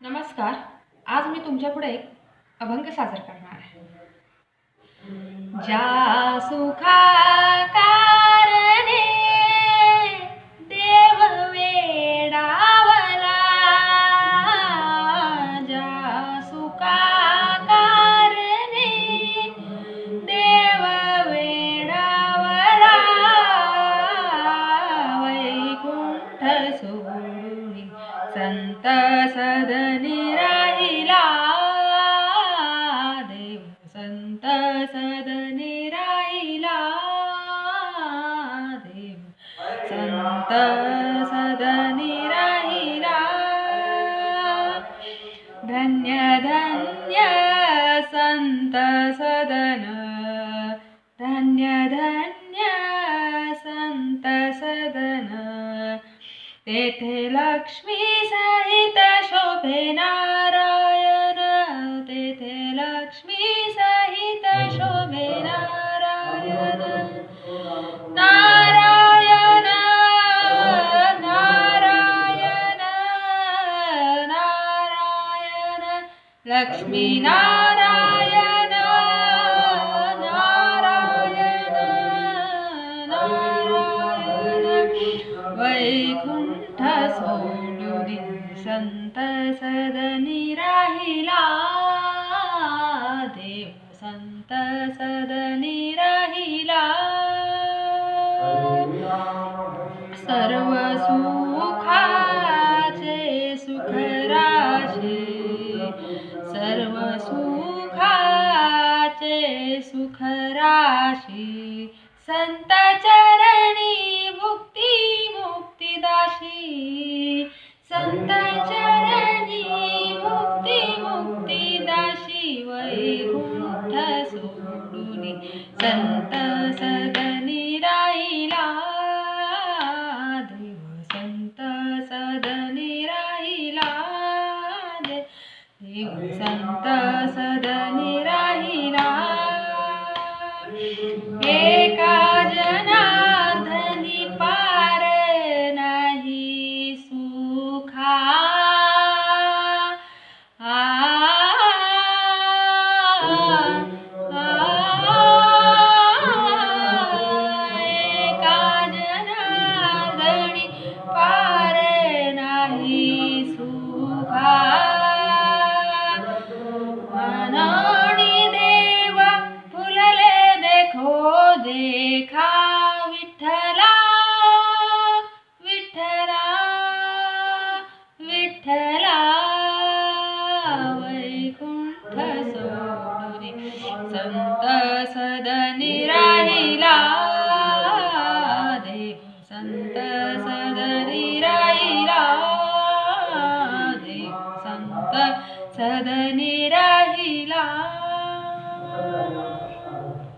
नमस्कार. आज मी तुमच्यापुढे एक अभंग सादर करणार आहे. ज्या सुखा सदनी राहिला धन्य धन्य संत सदन। धन्य धन्य संत सदन। तेथे लक्ष्मी सहित शोभे नारायण। तेथे लक्ष्मी लक्ष्मी नारायण नारायण नारायण वैकुंठ सोडून संत सदनी राहिला देव संत सदनी राहिला सर्व सुख राशी संत चरणी मुक्ती मुक्तिदाशी. संत चरणी मुक्ती मुक्तिदाशी वैकुंठ सोडून संत सदनी राहिला. देव संत सदनी राहिला. देव संत सदनी ಸದನೇ